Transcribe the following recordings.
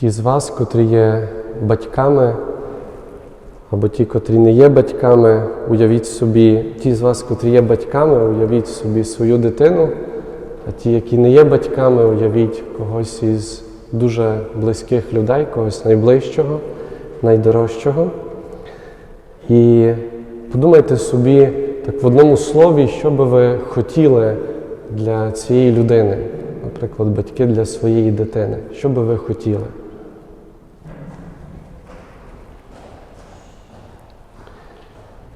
Ті з вас, котрі є батьками, або ті, котрі не є батьками, уявіть собі, ті з вас, котрі є батьками, уявіть собі свою дитину, а ті, які не є батьками, уявіть когось із дуже близьких людей, когось найближчого, найдорожчого. І подумайте собі так в одному слові, що би ви хотіли для цієї людини, наприклад, батьки для своєї дитини. Що би ви хотіли?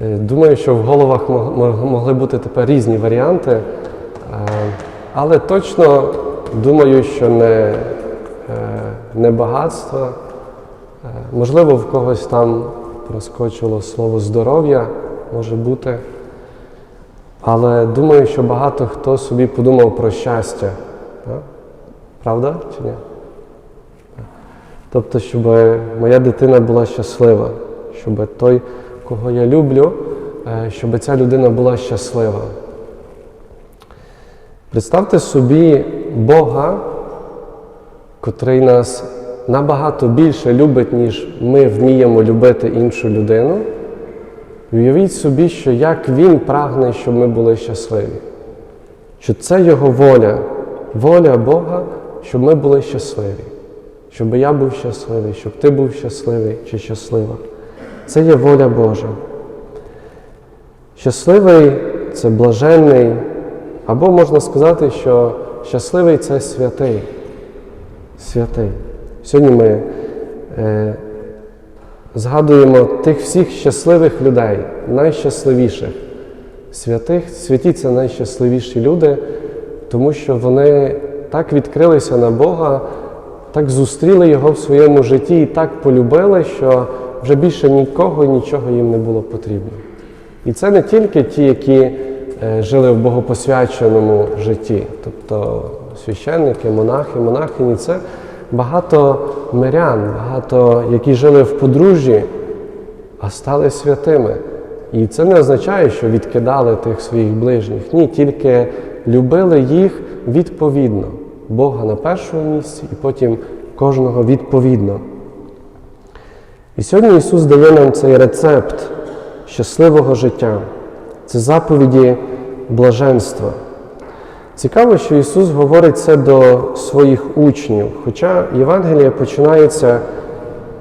Думаю, що в головах мог- мог- могли бути тепер різні варіанти, е, але точно думаю, що не, е, не багатство. Е, Можливо, в когось там проскочило слово здоров'я, може бути. Але думаю, що багато хто собі подумав про щастя. Правда чи ні? Тобто, щоб моя дитина була щаслива, щоб той, кого я люблю, е, щоб ця людина була щаслива. Представте собі Бога, котрий нас набагато більше любить, ніж ми вміємо любити іншу людину. Уявіть собі, що як Він прагне, щоб ми були щасливі. Що це Його воля, воля Бога, щоб ми були щасливі. Щоб я був щасливий, щоб ти був щасливий чи щаслива. Це є воля Божа. Щасливий це блаженний, або можна сказати, що щасливий це святий. Святий. Сьогодні ми е, згадуємо тих всіх щасливих людей, найщасливіших. Святих, святі це найщасливіші люди, тому що вони так відкрилися на Бога, так зустріли Його в своєму житті і так полюбили, що вже більше нікого і нічого їм не було потрібно. І це не тільки ті, які е, жили в богопосвяченому житті, тобто священники, монахи, монахині, це багато мирян, багато, які жили в подружжі, а стали святими. І це не означає, що відкидали тих своїх ближніх. Ні, тільки любили їх відповідно. Бога на першому місці і потім кожного відповідно. І сьогодні Ісус дає нам цей рецепт щасливого життя. Це заповіді блаженства. Цікаво, що Ісус говорить це до своїх учнів, хоча Євангеліє починається,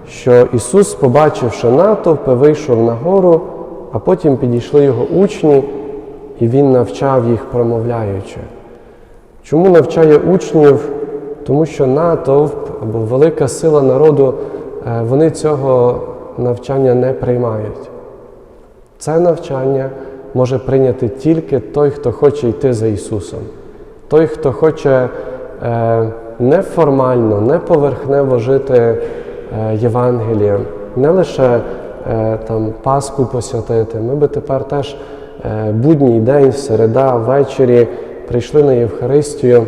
що Ісус, побачивши натовпи, вийшов на гору, а потім підійшли його учні, і Він навчав їх, промовляючи. Чому навчає учнів? Тому що натовп або велика сила народу, вони цього навчання не приймають. Це навчання може прийняти тільки той, хто хоче йти за Ісусом. Той, хто хоче е, не формально, поверхнево жити е, Євангелієм, не лише е, там Пасху посвятити. Ми би тепер теж е, будній день, середа, ввечері прийшли на Євхаристію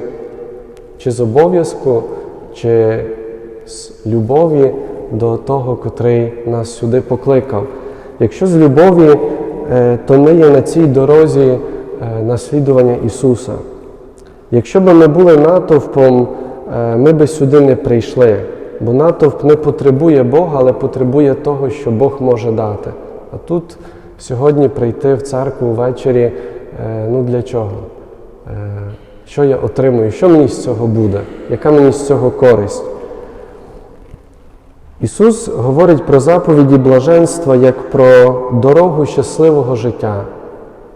чи з обов'язку, чи з любові до того, котрий нас сюди покликав. Якщо з любові, е, то ми є на цій дорозі е, наслідування Ісуса. Якщо б ми були натовпом, е, ми би сюди не прийшли, бо натовп не потребує Бога, але потребує того, що Бог може дати. А тут сьогодні прийти в церкву ввечері, ну для чого? Що я отримую? Що мені з цього буде? Яка мені з цього користь? Ісус говорить про заповіді блаженства як про дорогу щасливого життя,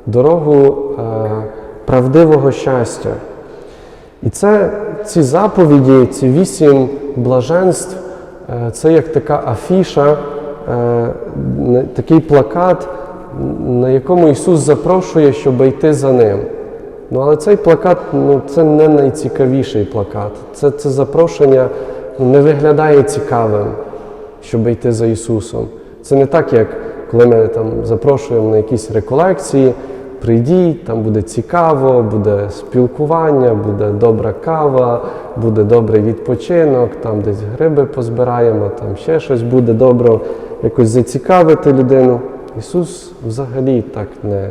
дорогу е, правдивого щастя. І це ці заповіді, ці вісім блаженств, е, це як така афіша, е, такий плакат, на якому Ісус запрошує, щоб йти за ним. Ну, але цей плакат ну, це не найцікавіший плакат. Це, це запрошення не виглядає цікавим, щоб йти за Ісусом. Це не так, як коли ми там запрошуємо на якісь реколекції, прийдіть, там буде цікаво, буде спілкування, буде добра кава, буде добрий відпочинок, там десь гриби позбираємо, там ще щось буде добре, якось зацікавити людину. Ісус взагалі так не.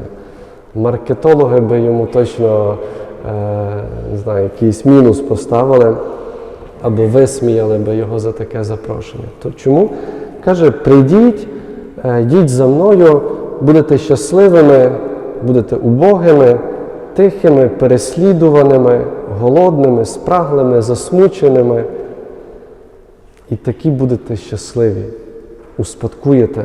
Маркетологи би йому точно е, не знаю, якийсь мінус поставили. Або висміяли би його за таке запрошення. То чому? Каже, прийдіть, е, йдіть за мною, будете щасливими, будете убогими, тихими, переслідуваними, голодними, спраглими, засмученими. І такі будете щасливі, успадкуєте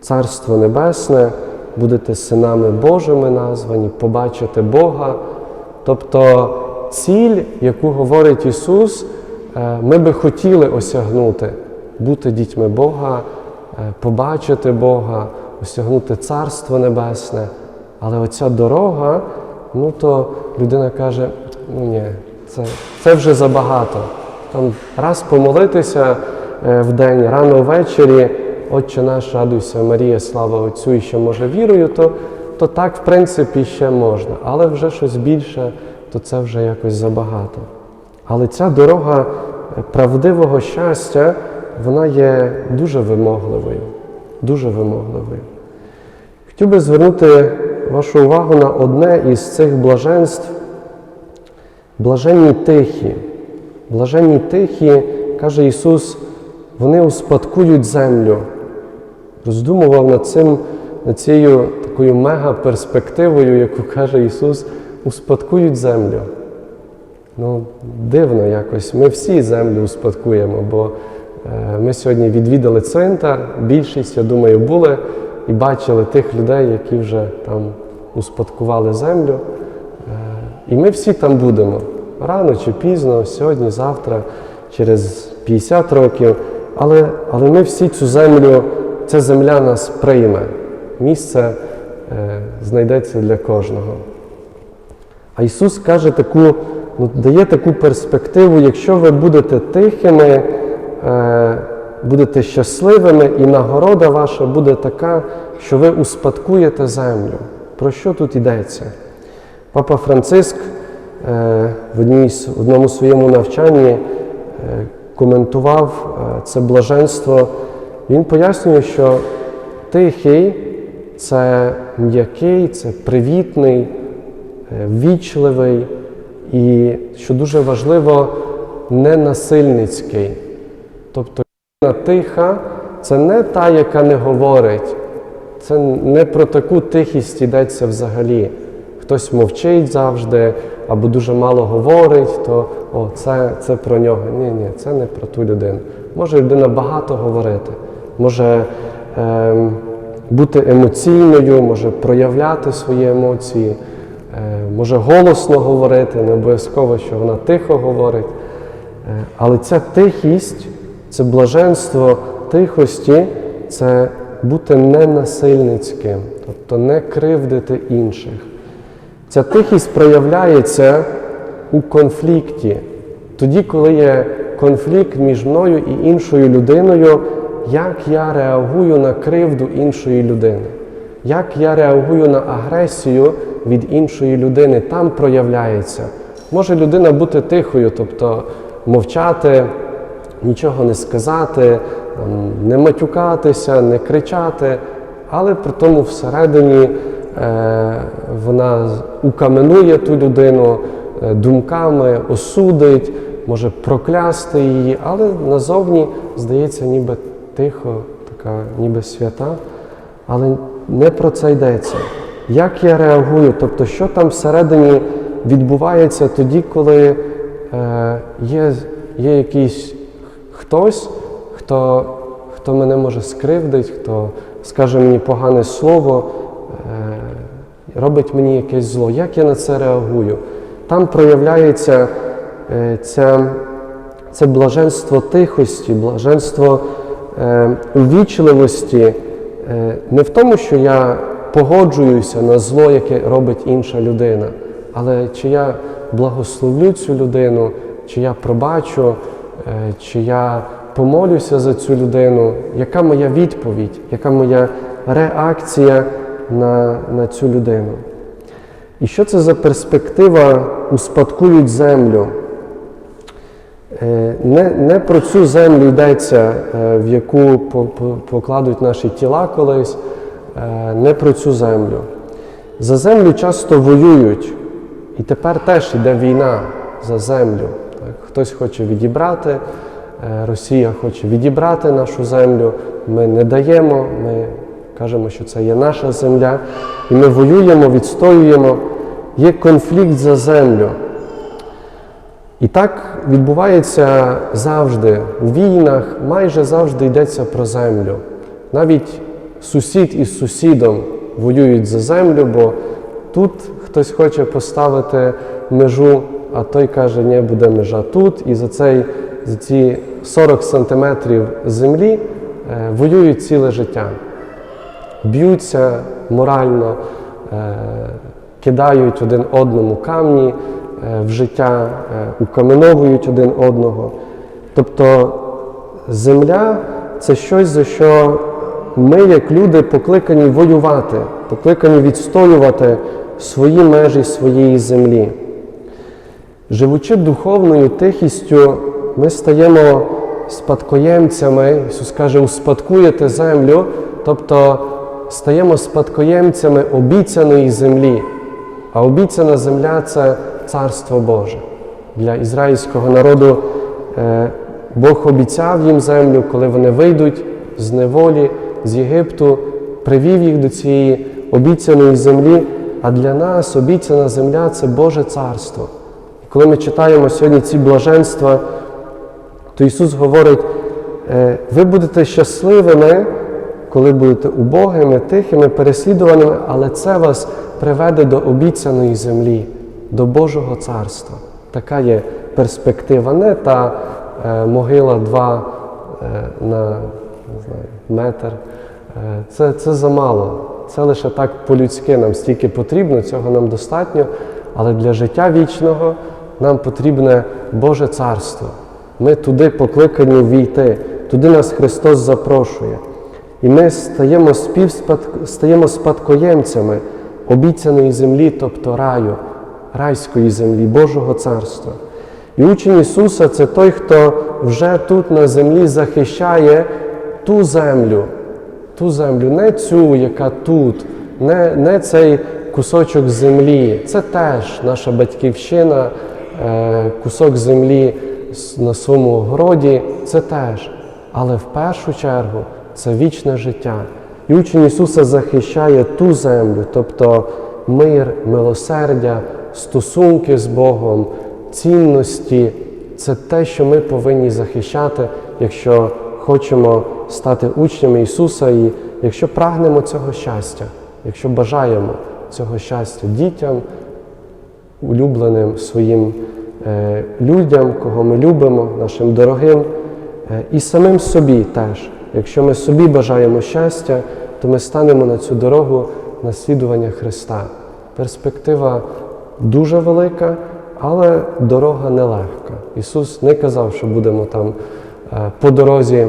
Царство Небесне, будете синами Божими названі, побачите Бога. Тобто ціль, яку говорить Ісус, ми би хотіли осягнути, бути дітьми Бога, е, побачити Бога, осягнути Царство Небесне. Але оця дорога, ну то людина каже, ну ні, це, це вже забагато. Там раз помолитися е, в день, рано ввечері, Отче наш, радуйся, Марія, слава Отцю, і ще може вірою, то, то так, в принципі, ще можна. Але вже щось більше, то це вже якось забагато. Але ця дорога е, правдивого щастя, вона є дуже вимогливою. Дуже вимогливою. Хотів би звернути вашу увагу на одне із цих блаженств блаженні тихі. Блаженні тихі, каже Ісус, вони успадкують землю. Роздумував над цим, над цією такою мега-перспективою, яку каже Ісус, успадкують землю. Ну, дивно якось. Ми всі землю успадкуємо, бо е, ми сьогодні відвідали цвинтар, більшість, я думаю, були і бачили тих людей, які вже там успадкували землю. Е, і ми всі там будемо рано чи пізно, сьогодні, завтра, через 50 років. Але, але ми всі цю землю, ця земля нас прийме. Місце е, знайдеться для кожного. А Ісус каже таку, дає таку перспективу, якщо ви будете тихими, е, будете щасливими, і нагорода ваша буде така, що ви успадкуєте землю. Про що тут йдеться? Папа Франциск е, в, одній, в одному своєму навчанні е, коментував це блаженство. Він пояснює, що тихий це м'який, це привітний, ввічливий і, що дуже важливо, ненасильницький. Тобто людина тиха це не та, яка не говорить. Це не про таку тихість йдеться взагалі. Хтось мовчить завжди або дуже мало говорить, то о, це, це про нього. Ні, ні, це не про ту людину. Може людина багато говорити, може ем, бути емоційною, може проявляти свої емоції, е, може голосно говорити, не обов'язково, що вона тихо говорить. Е, Але ця тихість, це блаженство тихості, це бути ненасильницьким, тобто не кривдити інших. Ця тихість проявляється у конфлікті. Тоді, коли є конфлікт між мною і іншою людиною, як я реагую на кривду іншої людини, як я реагую на агресію від іншої людини, там проявляється. Може людина бути тихою, тобто мовчати, нічого не сказати, не матюкатися, не кричати, але при тому всередині е, вона укаменує ту людину е, думками, осудить, може проклясти її, але назовні здається, ніби тихо, така ніби свята. Але не про це йдеться. Як я реагую, тобто, що там всередині відбувається тоді, коли е, є, є якийсь хтось, хто, хто мене може скривдить, хто скаже мені погане слово, е, робить мені якесь зло. Як я на це реагую? Там проявляється е, ця, це блаженство тихості, блаженство е, увічливості, е, не в тому, що я погоджуюся на зло, яке робить інша людина, але чи я благословлю цю людину, чи я пробачу, е, чи я помолюся за цю людину, яка моя відповідь, яка моя реакція на, на цю людину. І що це за перспектива успадкують землю? Е, Не, не про цю землю йдеться, е, в яку по- по- покладуть наші тіла колись, не про цю землю. За землю часто воюють, і тепер теж йде війна за землю. Так? хтось хоче відібрати, е, Росія хоче відібрати нашу землю. Ми не даємо, ми кажемо, що це є наша земля, і ми воюємо, відстоюємо. Є конфлікт за землю. І так відбувається завжди. У війнах майже завжди йдеться про землю. Навіть сусід із сусідом воюють за землю, бо тут хтось хоче поставити межу, а той каже, ні, буде межа тут. І за, цей, за ці 40 сантиметрів землі е, воюють ціле життя. Б'ються морально, е, кидають один одному камні е, в життя, е, укаменовують один одного. Тобто земля це щось, за що ми, як люди, покликані воювати, покликані відстоювати свої межі своєї землі. Живучи духовною тихістю, ми стаємо спадкоємцями, Ісус каже, успадкуєте землю, тобто стаємо спадкоємцями обіцяної землі. А обіцяна земля це Царство Боже. Для ізраїльського народу е, Бог обіцяв їм землю, коли вони вийдуть з неволі, з Єгипту, привів їх до цієї обіцяної землі. А для нас обіцяна земля це Боже Царство. І коли ми читаємо сьогодні ці блаженства, то Ісус говорить, е, ви будете щасливими, коли будете убогими, тихими, переслідуваними, але це вас приведе до обіцяної землі, до Божого царства. Така є перспектива. Не та е, могила два е, на не знаю, метр. Е, це, це замало. Це лише так по-людськи нам стільки потрібно, цього нам достатньо. Але для життя вічного нам потрібне Боже царство. Ми туди покликані війти, туди нас Христос запрошує. І ми стаємо, співспад... стаємо спадкоємцями обіцяної землі, тобто раю, райської землі, Божого царства. І учень Ісуса це той, хто вже тут на землі захищає ту землю, ту землю, не цю, яка тут, не, не цей кусочок землі. Це теж наша батьківщина, е, кусок землі на своєму городі, це теж. Але в першу чергу це вічне життя. І учень Ісуса захищає ту землю, тобто мир, милосердя, стосунки з Богом, цінності. Це те, що ми повинні захищати, якщо хочемо стати учнями Ісуса, і якщо прагнемо цього щастя, якщо бажаємо цього щастя дітям, улюбленим своїм е, людям, кого ми любимо, нашим дорогим, е, і самим собі теж. Якщо ми собі бажаємо щастя, то ми станемо на цю дорогу наслідування Христа. Перспектива дуже велика, але дорога нелегка. Ісус не казав, що будемо там е, по дорозі,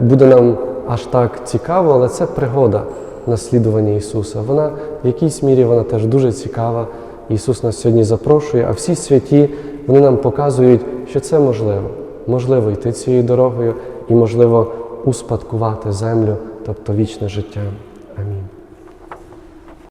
буде нам аж так цікаво, але це пригода наслідування Ісуса. Вона в якійсь мірі вона теж дуже цікава. Ісус нас сьогодні запрошує, а всі святі вони нам показують, що це можливо. Можливо йти цією дорогою і можливо успадкувати землю, тобто вічне життя.